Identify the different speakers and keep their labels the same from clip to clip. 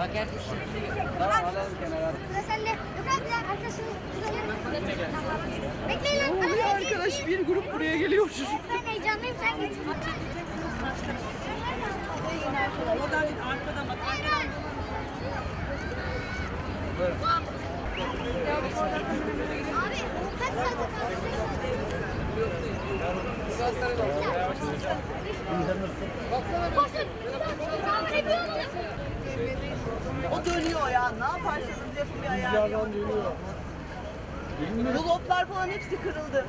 Speaker 1: Paket. Tamam alalım kenara.
Speaker 2: Sıra sende. Yok abi arkasını düzenleyelim. Bekleyin lan.
Speaker 3: Bir
Speaker 2: Bekleyin.
Speaker 3: arkadaş bir grup buraya geliyor.
Speaker 2: Ben heyecanlıyım sen geç.
Speaker 3: Oradan arkadan bak.
Speaker 2: Abi kaç saat Koşun. Tahmin ediyor musun?
Speaker 3: O dönüyor ya. Ne yaparsanız yapın bir ayar yok. Bu lotlar falan hepsi kırıldı.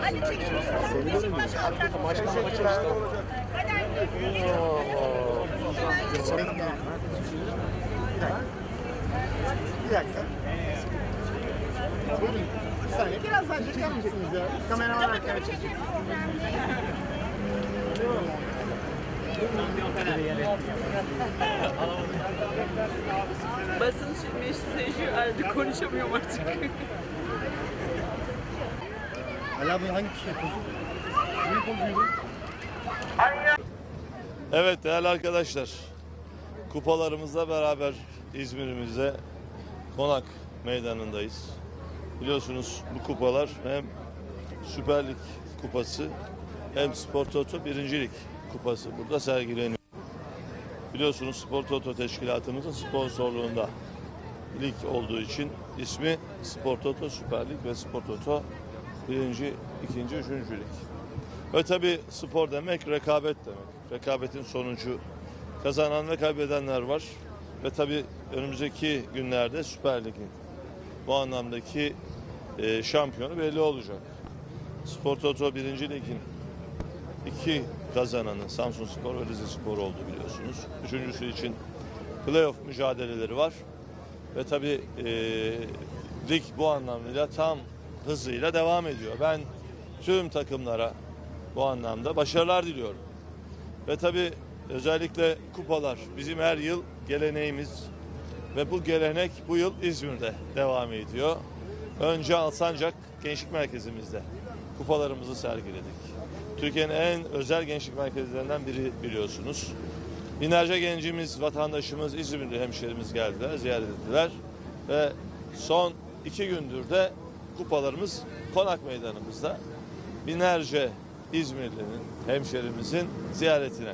Speaker 3: Hadi çek şunu. Beşiktaş alacak. Hadi
Speaker 4: Bir dakika. Buyurun. Bir saniye. Biraz daha çıkar mısınız ya? Kameraman arkadaşlar.
Speaker 3: Basın meşrulaşıyor. Ayrıca konuşamıyorum artık.
Speaker 4: Ali abi hangi kişi yapıyorsun? Büyük.
Speaker 5: Evet değerli arkadaşlar. Kupalarımızla beraber İzmir'imizde Konak Meydanı'ndayız. Biliyorsunuz bu kupalar hem Süper Lig kupası hem Spor Toto birincilik kupası burada sergileniyor. Biliyorsunuz Spor Toto teşkilatımızın sponsorluğunda lig olduğu için ismi Spor Toto Süper Lig ve Spor Toto birinci, ikinci, üçüncü lig. Ve tabi spor demek rekabet demek. Rekabetin sonucu kazanan ve kaybedenler var. Ve tabi önümüzdeki günlerde Süper Lig'in bu anlamdaki e, şampiyonu belli olacak. Spor Toto 1. Lig'in iki kazananı Samsun Spor ve Rize Spor oldu biliyorsunuz. Üçüncüsü için playoff mücadeleleri var. Ve tabi e, lig bu anlamıyla tam hızıyla devam ediyor. Ben tüm takımlara bu anlamda başarılar diliyorum. Ve tabii özellikle kupalar bizim her yıl geleneğimiz ve bu gelenek bu yıl İzmir'de devam ediyor. Önce Alsancak Gençlik Merkezimizde kupalarımızı sergiledik. Türkiye'nin en özel gençlik merkezlerinden biri biliyorsunuz. Binlerce gencimiz, vatandaşımız, İzmirli hemşerimiz geldiler, ziyaret ettiler. Ve son iki gündür de kupalarımız Konak Meydanımızda binlerce İzmirli'nin, hemşerimizin ziyaretine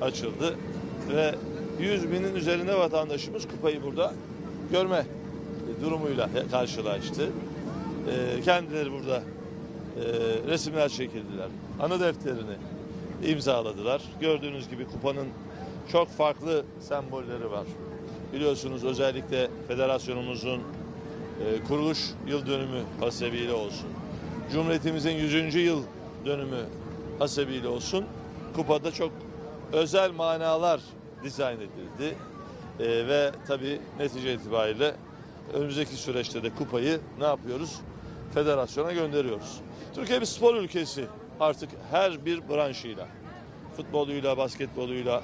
Speaker 5: açıldı. Ve 100 binin üzerinde vatandaşımız kupayı burada görme durumuyla karşılaştı. Ee, Kendileri burada e, resimler çekildiler. Anı defterini imzaladılar. Gördüğünüz gibi kupanın çok farklı sembolleri var. Biliyorsunuz özellikle federasyonumuzun e, kuruluş yıl dönümü hasebiyle olsun. Cumhuriyetimizin 100. yıl dönümü hasebiyle olsun. Kupada çok özel manalar dizayn edildi. E, ve tabii netice itibariyle önümüzdeki süreçte de kupayı ne yapıyoruz? Federasyona gönderiyoruz. Türkiye bir spor ülkesi. Artık her bir branşıyla, futboluyla, basketboluyla,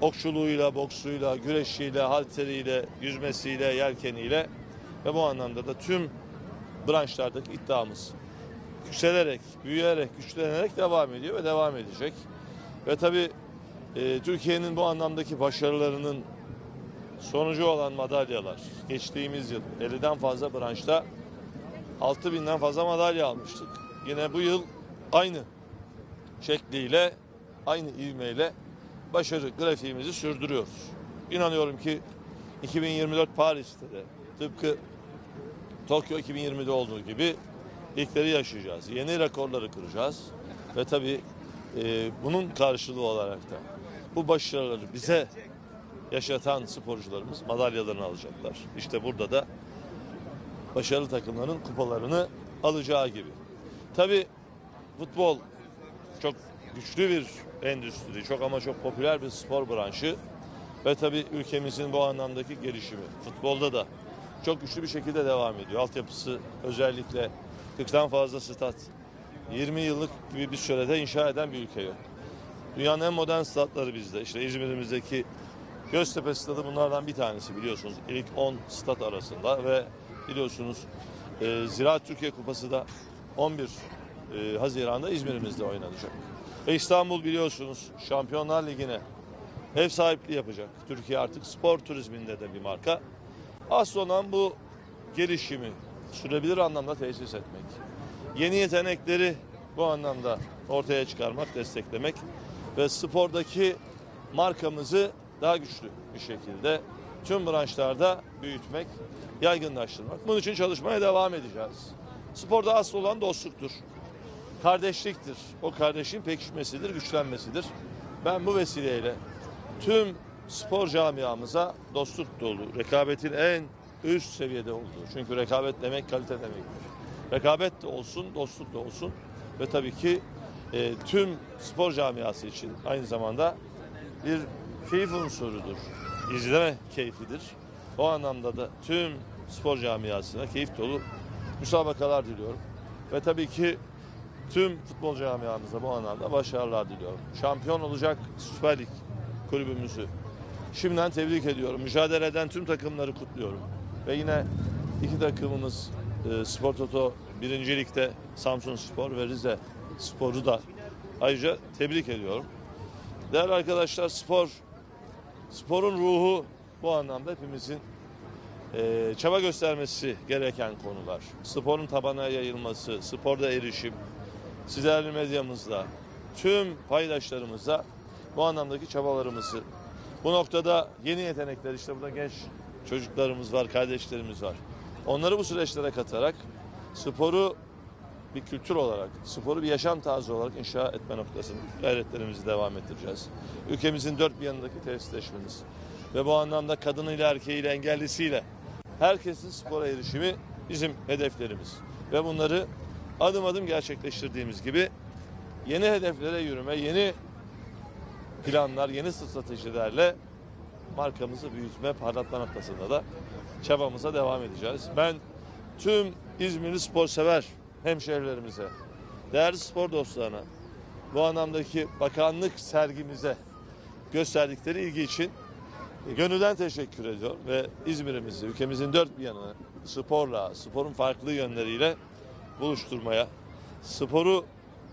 Speaker 5: okçuluğuyla, boksuyla, güreşiyle, halteriyle, yüzmesiyle, yelkeniyle ve bu anlamda da tüm branşlardaki iddiamız yükselerek, büyüyerek, güçlenerek devam ediyor ve devam edecek. Ve tabii e, Türkiye'nin bu anlamdaki başarılarının sonucu olan madalyalar. Geçtiğimiz yıl 50'den fazla branşta 6000'den fazla madalya almıştık. Yine bu yıl aynı şekliyle, aynı ivmeyle başarı grafiğimizi sürdürüyoruz. İnanıyorum ki 2024 Paris'te de tıpkı Tokyo 2020'de olduğu gibi ilkleri yaşayacağız. Yeni rekorları kıracağız. Ve tabii e, bunun karşılığı olarak da bu başarıları bize yaşatan sporcularımız madalyalarını alacaklar. İşte burada da başarılı takımların kupalarını alacağı gibi. Tabii futbol çok güçlü bir endüstri, çok ama çok popüler bir spor branşı ve tabii ülkemizin bu anlamdaki gelişimi futbolda da çok güçlü bir şekilde devam ediyor. Altyapısı özellikle 40'tan fazla stat 20 yıllık bir sürede inşa eden bir ülke yok. Dünyanın en modern statları bizde. İşte İzmir'imizdeki Göztepe stadı bunlardan bir tanesi biliyorsunuz. İlk 10 stat arasında ve biliyorsunuz e, Ziraat Türkiye Kupası da 11 e, Haziran'da İzmir'imizde oynanacak. Ve İstanbul biliyorsunuz Şampiyonlar Ligi'ne ev sahipliği yapacak. Türkiye artık spor turizminde de bir marka. Asıl olan bu gelişimi sürebilir anlamda tesis etmek. Yeni yetenekleri bu anlamda ortaya çıkarmak, desteklemek ve spordaki markamızı daha güçlü bir şekilde tüm branşlarda büyütmek, yaygınlaştırmak. Bunun için çalışmaya devam edeceğiz. Sporda asıl olan dostluktur. Kardeşliktir. O kardeşliğin pekişmesidir, güçlenmesidir. Ben bu vesileyle tüm spor camiamıza dostluk dolu, rekabetin en üst seviyede olduğu. Çünkü rekabet demek kalite demektir. Rekabet de olsun, dostluk da olsun ve tabii ki e, tüm spor camiası için aynı zamanda bir keyif unsurudur. İzleme keyfidir. O anlamda da tüm spor camiasına keyif dolu müsabakalar diliyorum. Ve tabii ki tüm futbol camiamıza bu anlamda başarılar diliyorum. Şampiyon olacak Süper Lig kulübümüzü şimdiden tebrik ediyorum. Mücadele eden tüm takımları kutluyorum. Ve yine iki takımımız e, Spor Toto birincilikte Samsun Spor ve Rize Spor'u da ayrıca tebrik ediyorum. Değerli arkadaşlar spor, sporun ruhu bu anlamda hepimizin e, çaba göstermesi gereken konular. Sporun tabana yayılması, sporda erişim, sizlerle medyamızla, tüm paydaşlarımızla bu anlamdaki çabalarımızı bu noktada yeni yetenekler işte burada genç çocuklarımız var, kardeşlerimiz var. Onları bu süreçlere katarak sporu bir kültür olarak, sporu bir yaşam tarzı olarak inşa etme noktasında gayretlerimizi devam ettireceğiz. Ülkemizin dört bir yanındaki tesisleşmemiz ve bu anlamda kadınıyla erkeğiyle engellisiyle herkesin spora erişimi bizim hedeflerimiz. Ve bunları adım adım gerçekleştirdiğimiz gibi yeni hedeflere yürüme, yeni planlar, yeni stratejilerle markamızı büyütme, parlatma noktasında da çabamıza devam edeceğiz. Ben tüm İzmirli spor sever hemşehrilerimize, değerli spor dostlarına, bu anlamdaki bakanlık sergimize gösterdikleri ilgi için gönülden teşekkür ediyorum ve İzmir'imizi, ülkemizin dört bir yanını sporla, sporun farklı yönleriyle buluşturmaya, sporu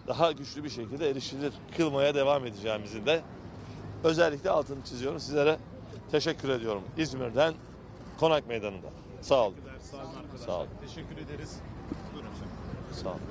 Speaker 5: daha güçlü bir şekilde erişilir kılmaya devam edeceğimizin de özellikle altını çiziyorum. Sizlere teşekkür ediyorum. İzmir'den Konak Meydanı'nda. Sağ olun.
Speaker 6: Sağ olun arkadaşlar.
Speaker 5: Sağ olun.
Speaker 6: Teşekkür ederiz. Buyurun sen.
Speaker 5: Sağ olun.